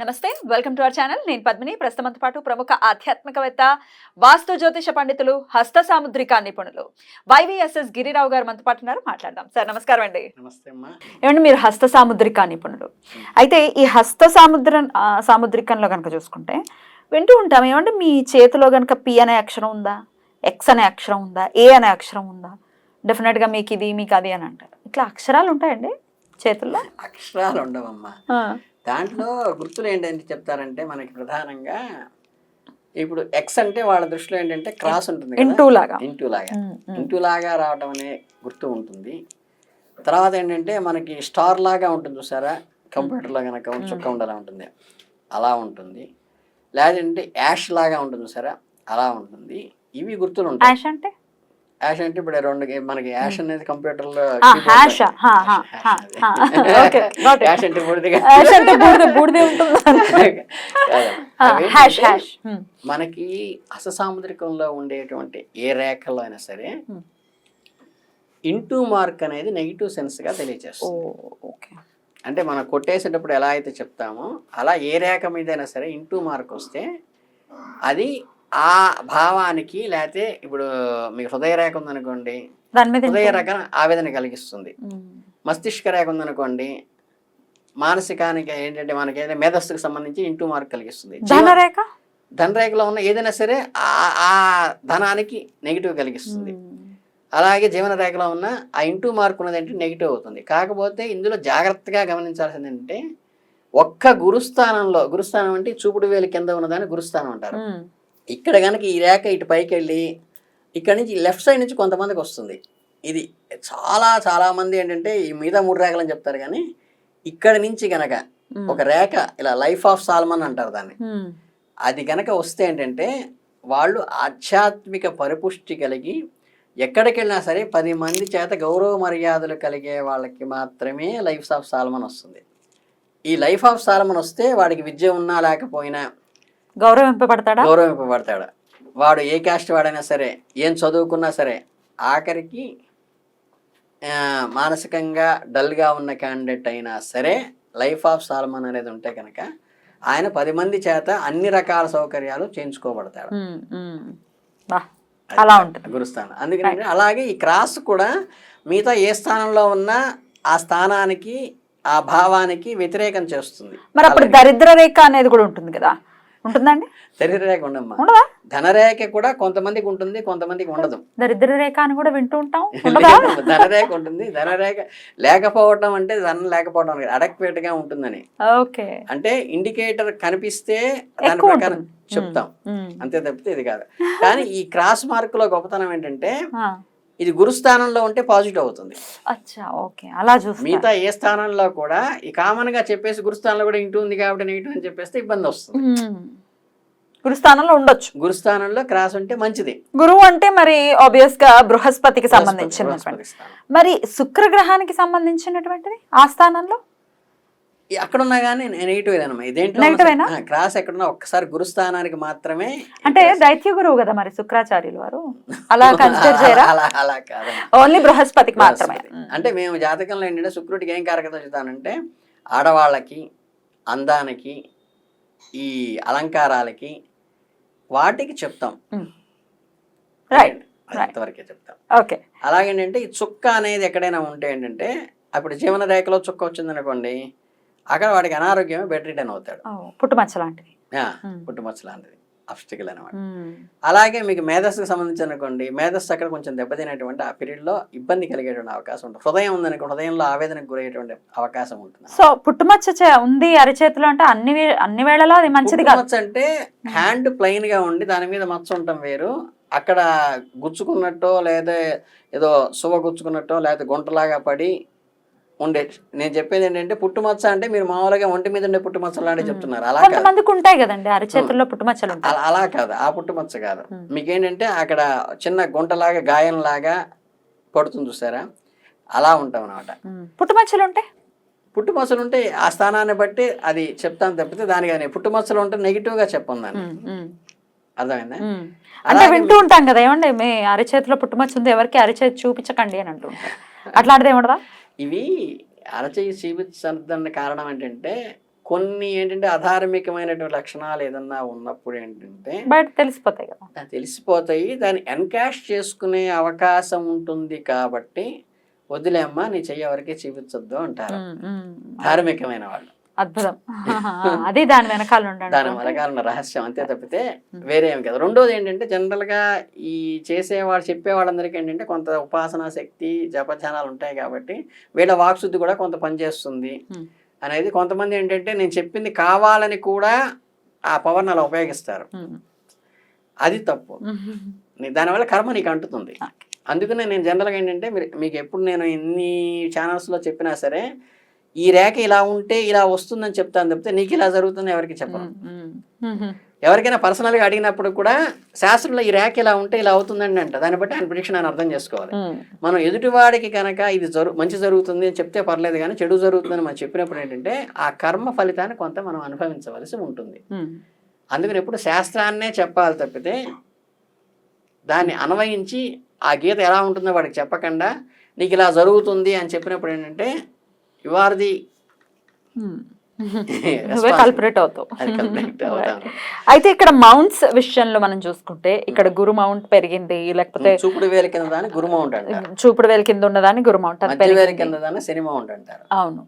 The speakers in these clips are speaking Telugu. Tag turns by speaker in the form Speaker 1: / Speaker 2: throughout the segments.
Speaker 1: నమస్తే వెల్కమ్ టు అవర్ ఛానల్. నేను పద్మిని. ప్రస్తుతంతో పాటు ప్రముఖ ఆధ్యాత్మికవేత్త వాస్తు జ్యోతిష పండితులు హస్త సాముద్రిక నిపుణులు. వైవిఎస్ఎస్ గిరిరావు గారు మనతో పాటు ఉన్నారు. మాట్లాడదాం. సార్ నమస్కారం అండి.
Speaker 2: నమస్తే అమ్మా.
Speaker 1: ఏమంటే మీరు హస్త సాముద్రిక నిపుణులు. అయితే ఈ హస్త సాముద్ర సాముద్రికంలో కనుక చూసుకుంటే వింటూ ఉంటాం. ఏమంటే మీ చేతిలో కనుక పి అనే అక్షరం ఉందా? ఎక్స్ అనే అక్షరం ఉందా? ఏ అనే అక్షరం ఉందా? డెఫినెట్గా మీకు ఇది మీకు అది అని అంటారు. ఇట్లా అక్షరాలు ఉంటాయండి చేతుల్లో?
Speaker 2: అక్షరాలు ఉండవమ్మా. దాంట్లో గుర్తులు ఏంటంటే చెప్తారంటే మనకి ప్రధానంగా ఇప్పుడు ఎక్స్ అంటే వాళ్ళ దృష్టిలో ఏంటంటే క్రాస్ ఉంటుంది
Speaker 1: ఇంటూ లాగా.
Speaker 2: ఇంటూ లాగా. ఇంటూ లాగా రావడం అనే గుర్తు ఉంటుంది. తర్వాత ఏంటంటే మనకి స్టార్ లాగా ఉంటుంది చూసారా? కంప్యూటర్లో కనుక చుక్క ఉండలా ఉంటుంది. అలా ఉంటుంది. లేదంటే యాష్ లాగా ఉంటుంది చూసారా? అలా ఉంటుంది. ఇవి గుర్తులు ఉంటాయి.
Speaker 1: యాష్ అంటే?
Speaker 2: యాష్ అంటే ఇప్పుడు రెండు మనకి యాష్ అనేది కంప్యూటర్లో
Speaker 1: ఆ, హ్యాష్ హా, హా, హా, హా. Okay, got it.
Speaker 2: యాష్ అంటే బూడిదగా
Speaker 1: హ్యాష్ అంటే బూడిద బూడిదే ఉంటుంది. హ్యాష్ హ్యాష్
Speaker 2: మనకి అససాముద్రికంలో ఉండేటువంటి ఏ రేఖల్లో అయినా సరే. ఇంటూ మార్క్ అనేది నెగిటివ్
Speaker 1: సెన్స్గా
Speaker 2: తెలియజేస్తుంది
Speaker 1: ఓకే.
Speaker 2: అంటే మనం కొట్టేసేటప్పుడు ఎలా అయితే చెప్తామో అలా ఏ రేఖ మీదైనా సరే ఇంటూ మార్క్ వస్తే అది ఆ భావానికి లేకపోతే ఇప్పుడు మీకు హృదయ రేఖ ఉందనుకోండి హృదయ రేఖ ఆవేదన కలిగిస్తుంది. మస్తిష్క రేఖ ఉందనుకోండి మానసికానికి ఏంటంటే మనకి ఏదైనా మేధస్సుకు సంబంధించి ఇంటూ మార్క్ కలిగిస్తుంది.
Speaker 1: ధనరేఖ
Speaker 2: ధనరేఖలో ఉన్న ఏదైనా సరే ఆ- ఆ ధనానికి నెగిటివ్ కలిగిస్తుంది. అలాగే జీవన రేఖలో ఉన్న ఆ ఇంటూ మార్క్ ఉన్నది అంటే నెగిటివ్ అవుతుంది. కాకపోతే ఇందులో జాగ్రత్తగా గమనించాల్సింది ఏంటంటే ఒక్క గురుస్థానంలో గురుస్థానం అంటే చూపుడు వేలు కింద ఉన్నదాన్ని గురుస్థానం అంటారు. ఇక్కడ కనుక ఈ రేఖ ఇటు పైకి వెళ్ళి ఇక్కడ నుంచి లెఫ్ట్ సైడ్ నుంచి కొంతమందికి వస్తుంది ఇది చాలా చాలా మంది ఏంటంటే ఈ మీద మూడు రేఖలు అని చెప్తారు కానీ ఇక్కడ నుంచి గనక
Speaker 1: ఉమ్.
Speaker 2: ఒక రేఖ ఇలా లైఫ్ ఆఫ్ సాల్మన్ అంటారు దాన్ని. అది గనక వస్తే ఏంటంటే వాళ్ళు ఆధ్యాత్మిక పరిపుష్టి కలిగి ఎక్కడికి వెళ్ళినా సరే పది మంది చేత గౌరవ మర్యాదలు కలిగే వాళ్ళకి మాత్రమే లైఫ్ ఆఫ్ సాల్మన్ వస్తుంది ఈ లైఫ్ ఆఫ్ సాల్మన్ వస్తే వాడికి విద్య ఉన్నా లేకపోయినా
Speaker 1: గౌరవింపబడతాడా?
Speaker 2: గౌరవింపబడతాడు? వాడు ఏ క్యాస్ట్ వాడైనా సరే ఏం చదువుకున్నా సరే ఆఖరికి మానసికంగా డల్గా ఉన్న క్యాండిడేట్ అయినా సరే లైఫ్ ఆఫ్ సాల్మన్ అనేది ఉంటే కనుక ఆయన పది మంది చేత అన్ని రకాల సౌకర్యాలు చేయించుకోబడతాడు.
Speaker 1: అలా ఉంటుంది.
Speaker 2: గురుస్థానం అందుకని అలాగే ఈ క్రాస్ కూడా మిగతా ఏ స్థానంలో ఉన్నా ఆ స్థానానికి ఆ భావానికి వ్యతిరేకం చేస్తుంది.
Speaker 1: మరి అప్పుడు దరిద్ర రేఖ అనేది కూడా ఉంటుంది కదా. ఉంటుందండి?
Speaker 2: శరీరరేఖ ఉండమ్మా.
Speaker 1: ఉండదా?
Speaker 2: ధనరేఖ కూడా కొంతమందికి ఉంటుంది కొంతమందికి ఉండదు.
Speaker 1: దరిద్ర రేఖ అని కూడా వింటూ ఉంటాం.
Speaker 2: ధనరేఖ ఉంటుంది. ధనరేఖ లేకపోవడం అంటే ధనం లేకపోవడం అడక్వేట్గా ఉంటుందని.
Speaker 1: ఓకే.
Speaker 2: అంటే ఇండికేటర్ కనిపిస్తే దాని ప్రకారం. చెప్తాం. అంతే తప్పితే ఇది కాదు. కానీ ఈ క్రాస్ మార్క్లో గొప్పతనం ఏంటంటే ఇది గురుస్థానంలో ఉంటే పాజిటివ్ అవుతుంది.
Speaker 1: అచ్చా ఓకే. అలా చూస్తా
Speaker 2: మిగతా ఏ స్థానంలో కూడా ఈ కామన్గా చెప్పేసి గురుస్థానంలో కూడా ఇంటూ ఉంది కాబట్టి నెగిటివ్ అని చెప్పేస్తే ఇబ్బంది వస్తుంది.
Speaker 1: గురుస్థానంలో ఉండొచ్చు.
Speaker 2: గురుస్థానంలో క్రాస్ ఉంటే మంచిది.
Speaker 1: గురువు అంటే మరి ఆబ్వియస్గా బృహస్పతికి సంబంధించినటువంటి. మరి శుక్రగ్రహానికి సంబంధించినటువంటిది? ఆ స్థానంలో?
Speaker 2: ఈ అక్కడున్నా కానీ నెగిటివ్ ఇదేంటో
Speaker 1: ఏనా?
Speaker 2: క్రాస్ ఎక్కడున్నా ఒక్కసారి గురుస్థానానికి మాత్రమే
Speaker 1: అంటే దైత్య గురువు కదా మరి శుక్రాచార్యులు వారు? అలా కన్సిడర్ చేయరా?
Speaker 2: అలా అలా.
Speaker 1: ఓన్లీ బృహస్పతికి మాత్రమే.
Speaker 2: అంటే మేము జాతకంలో ఏంటంటే శుక్రుడికి ఏం కారకత చెప్తానంటే ఆడవాళ్ళకి అందానికి ఈ అలంకారాలకి వాటికి చెప్తాం.
Speaker 1: Right Right.
Speaker 2: అంతవరకే చెప్తాం.
Speaker 1: ఓకే
Speaker 2: అలాగేంటంటే ఈ చుక్క అనేది ఎక్కడైనా ఉంటే ఏంటంటే అప్పుడు జీవన రేఖలో చుక్క వచ్చిందనుకోండి అక్కడ వాడికి అనారోగ్యమే బెడ్ రిటర్న్ అవుతాడు.
Speaker 1: పుట్టుమచ్చ లాంటిది.
Speaker 2: పుట్టుమచ్చ లాంటిది. అబ్స్టికల్ అనమాట. అలాగే మీకు మేధస్సుకు సంబంధించి అనుకోండి మేధస్సు అక్కడ కొంచెం దెబ్బతినేటువంటి ఆ పీరియడ్లో ఇబ్బంది కలిగేటువంటి అవకాశం ఉంటుంది. హృదయం ఉందనుకో హృదయంలో ఆవేదనకు గురయ్యేటువంటి అవకాశం ఉంటుంది.
Speaker 1: సో పుట్టుమచ్చ ఉంది అరిచేతిలో అంటే అన్ని అన్ని వేళలా అది మంచిది కాదు.
Speaker 2: మచ్చ అంటే హ్యాండ్ ప్లెయిన్గా ఉండి దాని మీద మచ్చ ఉండటం వేరు. అక్కడ గుచ్చుకున్నట్టో లేదా ఏదో సువ గుచ్చుకున్నట్టో లేదా గుంటలాగా పడి ఉండే. నేను చెప్పేది ఏంటంటే పుట్టుమచ్చ అంటే మీరు మామూలుగా ఒంటి మీద ఉండే పుట్టుమచ్చ లాంటివి చెప్తున్నారు. అలా
Speaker 1: కొంతమందికి ఉంటాయి కదండి. అరిచేతుల్లో పుట్టుమచ్చలు
Speaker 2: అలా కాదు. ఆ పుట్టుమచ్చ కాదు. మీకేంటంటే అక్కడ చిన్న గుంటలాగా గాయంలాగా పడుతుంది చూసారా? అలా ఉంటాం అనమాట.
Speaker 1: పుట్టుమచ్చలు ఉంటాయి
Speaker 2: పుట్టుమచ్చలు ఉంటే? ఆ స్థానాన్ని బట్టి అది చెప్తాను తప్పితే దానికి కానీ పుట్టుమచ్చలు ఉంటే నెగిటివ్గా చెప్పను దాన్ని.
Speaker 1: ఉమ్, ఉమ్,
Speaker 2: అర్థమైందా.
Speaker 1: అంటే వింటూ ఉంటాం కదా. ఏమండి? మీ అరిచేతిలో పుట్టుమచ్చ ఉంది. ఎవరికి అరిచేతి చూపించకండి అని అంటూ అట్లాంటిది ఏముండదా?
Speaker 2: ఇవి అరచేయి చూపించడానికి కారణం ఏంటంటే కొన్ని ఏంటంటే అధార్మికమైనటువంటి లక్షణాలు ఏదన్నా ఉన్నప్పుడు ఏంటంటే
Speaker 1: బయట తెలిసిపోతాయి కదా.
Speaker 2: తెలిసిపోతాయి. దాన్ని ఎన్కాష్ చేసుకునే అవకాశం ఉంటుంది కాబట్టి వదిలేమ్మా నీ చెయ్యి ఎవరికి చూపించొద్దు అంటారు. ధార్మికమైన వాళ్ళు.
Speaker 1: అద్భుతం. అది దాని వెనకాల
Speaker 2: దాని వెనకాలన్న రహస్యం అంతే తప్పితే వేరే ఏం కాదు. రెండోది ఏంటంటే జనరల్గా ఈ చేసేవాడు చెప్పే వాళ్ళందరికీ ఏంటంటే కొంత ఉపాసనా శక్తి జపధ్యానాలు ఉంటాయి కాబట్టి వీళ్ళ వాక్శుద్ధి కూడా కొంత పనిచేస్తుంది. అనేది కొంతమంది ఏంటంటే నేను చెప్పింది కావాలని కూడా ఆ పవర్ని అలా ఉపయోగిస్తారు. అది తప్పు. దానివల్ల కర్మ నీకు అంటుతుంది. అందుకనే నేను జనరల్గా ఏంటంటే మీరు మీకు ఎప్పుడు నేను ఎన్ని ఛానల్స్లో చెప్పినా సరే ఈ రేఖ ఇలా ఉంటే ఇలా వస్తుందని చెప్తాను తప్పితే నీకు ఇలా జరుగుతుంది ఎవరికి చెప్పను. ఎవరికైనా పర్సనల్గా అడిగినప్పుడు కూడా శాస్త్రంలో ఈ ర్యాక్ ఇలా ఉంటే ఇలా అవుతుందండి అంట. దాన్ని బట్టి ఆయన ప్రిడిక్షన్ ఆయన అర్థం చేసుకోవాలి. మనం ఎదుటివాడికి కనుక ఇది జరు మంచి జరుగుతుంది అని చెప్తే పర్లేదు కానీ చెడు జరుగుతుందని మనం చెప్పినప్పుడు ఏంటంటే ఆ కర్మ ఫలితాన్ని కొంత మనం అనుభవించవలసి ఉంటుంది. అందుకని ఎప్పుడు శాస్త్రాన్నే చెప్పాలి తప్పితే దాన్ని అన్వయించి ఆ గీత ఎలా ఉంటుందో వాడికి చెప్పకుండా నీకు ఇలా జరుగుతుంది అని చెప్పినప్పుడు ఏంటంటే యు ఆర్ ది.
Speaker 1: నువ్వే కల్పరేట్ అవుతావు. అయితే ఇక్కడ మౌంట్స్ విషయంలో మనం చూసుకుంటే ఇక్కడ గురు మౌంట్ పెరిగింది లేకపోతే
Speaker 2: చూపుడు వేల కింద దాన్ని గురుమౌంట్ అంటారు.
Speaker 1: చూపుడు వేల కింద ఉన్నదాన్ని గురు మౌంట్
Speaker 2: వేల కింద దాన్ని శని మౌంట్ అంటారు.
Speaker 1: అవును.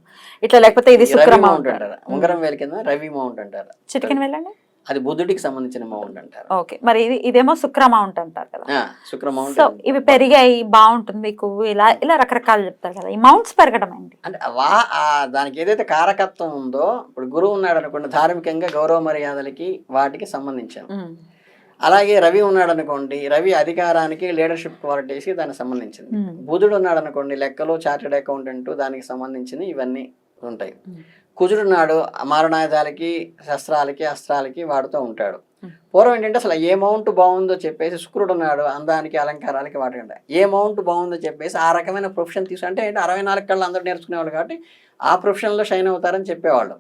Speaker 1: ఇట్లా లేకపోతే ఇది శుక్ర మౌంట్
Speaker 2: మౌంట్ అంటారు. ఉంగరం వేల కింద రవి మౌంట్ అంటారు.
Speaker 1: చిటికిన వెళ్ళండి
Speaker 2: అది బుద్ధుడికి సంబంధించిన మౌంట్ అంటారు.
Speaker 1: ఓకే. మరి ఇది ఇదేమో శుక్ర మౌంట్ అంటారు కదా.
Speaker 2: ఆ, శుక్ర మౌంట్
Speaker 1: సో ఇవి పెరిగాయి బాగుంటుంది మీకు ఇలా ఇలా రకరకాలు చెప్తారు కదా. ఈ మౌంట్స్ పెరగడం ఏంటి?
Speaker 2: అంటే వా దానికి ఏదైతే కారకత్వం ఉందో ఇప్పుడు గురువు ఉన్నాడు అనుకోండి ధార్మికంగా గౌరవ మర్యాదలకి వాటికి సంబంధించాను అలాగే రవి ఉన్నాడు అనుకోండి రవి అధికారానికి లీడర్షిప్ క్వాలిటీస్కి దానికి సంబంధించింది. బుధుడు ఉన్నాడు అనుకోండి లెక్కలు చార్టెడ్ అకౌంటెంట్ దానికి సంబంధించిన ఇవన్నీ ఉంటాయి. కుజుడు నాడు మారణాయుధాలకి శస్త్రాలకి అస్త్రాలకి వాడుతూ ఉంటాడు. పూర్వం ఏంటంటే అసలు ఏ మౌంట్ బాగుందో చెప్పేసి శుక్రుడు ఉన్నాడు అందానికి అలంకారాలకి వాడుకుంటా ఏ మౌంట్ బాగుందో చెప్పేసి ఆ రకమైన ప్రొఫెషన్ తీసు అంటే ఏంటి అరవై నాలుగు కళ్ళు అందరూ నేర్చుకునేవాళ్ళు కాబట్టి ఆ ప్రొఫెషన్లో షైన్ అవుతారని చెప్పేవాళ్ళు.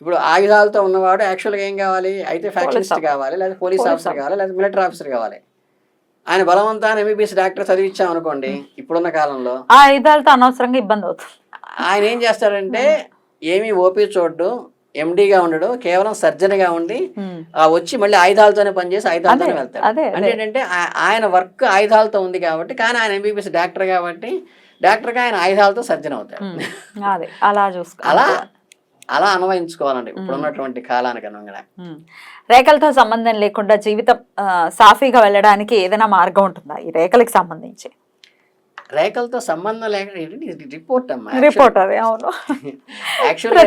Speaker 2: ఇప్పుడు ఆయుధాలతో ఉన్నవాడు యాక్చువల్గా ఏం కావాలి? అయితే ఫ్యాక్షనిస్ట్. కావాలి లేదా పోలీస్ ఆఫీసర్ కావాలి లేదా మిలిటరీ ఆఫీసర్ కావాలి. ఆయన బలవంతాన్ని ఎంబీబీఎస్ డాక్టర్ చదివించాం అనుకోండి ఇప్పుడున్న కాలంలో
Speaker 1: ఆ ఆయుధాలతో అనవసరంగా ఇబ్బంది అవుతుంది.
Speaker 2: ఆయన ఏం చేస్తాడంటే ఏమీ ఓపీ చూడ్డు ఎండీగా ఉండడు కేవలం సర్జన్గా ఉండి ఆ వచ్చి మళ్ళీ ఆయుధాలతోనే పనిచేసి ఆయుధాలతోనే వెళ్తాడు. అంటే. ఏంటంటే ఆయన వర్క్ ఆయుధాలతో ఉంది కాబట్టి కానీ ఆయన ఎంబీబీఎస్ డాక్టర్ కాబట్టి డాక్టర్గా ఆయన ఆయుధాలతో సర్జన్ అవుతాడు.
Speaker 1: అలా చూసుకో
Speaker 2: అలా అలా అన్వయించుకోవాలండి. ఇప్పుడు ఉన్నటువంటి కాలానికి అనుగుణంగా.
Speaker 1: రేఖలతో సంబంధం లేకుండా జీవితం సాఫీగా వెళ్ళడానికి ఏదైనా మార్గం ఉంటుందా? ఈ రేఖలకు సంబంధించి.
Speaker 2: రేఖలతో సంబంధం లేకుండా ఇది రిపోర్ట్ అమ్మా
Speaker 1: రిపోర్ట్ అది అవును.
Speaker 2: యాక్చువల్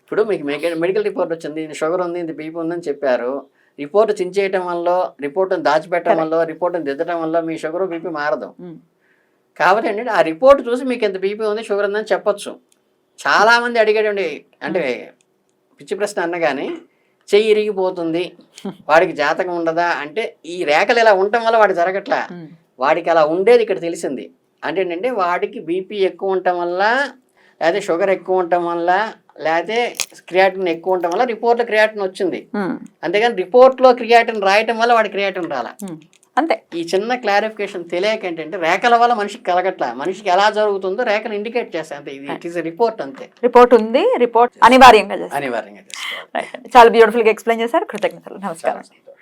Speaker 2: ఇప్పుడు మీకు మెడికల్ రిపోర్ట్ వచ్చింది షుగర్ ఉంది ఇది బీపీ ఉందని చెప్పారు. రిపోర్ట్ చించేయటం వల్ల రిపోర్ట్ని దాచిపెట్టడం వల్ల రిపోర్ట్ని దిద్దడం వల్ల మీ షుగర్ బీపీ మారదు. కాబట్టి ఏంటంటే ఆ రిపోర్ట్ చూసి మీకు ఎంత బీపీ ఉంది షుగర్ ఉందని చెప్పొచ్చు. చాలా మంది అడిగేటండి అంటే పిచ్చి ప్రశ్న అన్నగాని చెయ్యి ఇరిగిపోతుంది వాడికి జాతకం ఉండదా అంటే ఈ రేఖలు ఇలా ఉండటం వల్ల వాడికి జరగట్లా. వాడికి అలా ఉండేది ఇక్కడ తెలిసింది. అంటే ఏంటంటే వాడికి బీపీ ఎక్కువ ఉండటం వల్ల లేకపోతే షుగర్ ఎక్కువ ఉండటం వల్ల లేకపోతే క్రియాటిన్ ఎక్కువ ఉండటం వల్ల రిపోర్ట్లో క్రియాటిన్ వచ్చింది. అంతేగాని రిపోర్ట్లో క్రియాటిన్ రాయటం వల్ల వాడి క్రియాటిన్ రాలా.
Speaker 1: అంతే.
Speaker 2: ఈ చిన్న క్లారిఫికేషన్ తెలియక ఏంటంటే రేఖల వల్ల మనిషికి కలగట్లా. మనిషికి ఎలా జరుగుతుందో రేఖలు ఇండికేట్ చేస్తాయి అంతే. ఇది ఇట్ ఈస్ రిపోర్ట్ అంతే.
Speaker 1: రిపోర్ట్ ఉంది. రిపోర్ట్ అనివార్యంగా
Speaker 2: అనివార్యంగా.
Speaker 1: చాలా బ్యూటిఫుల్గా ఎక్స్ప్లెయిన్ చేశారు. కృతజ్ఞతలు. నమస్కారం.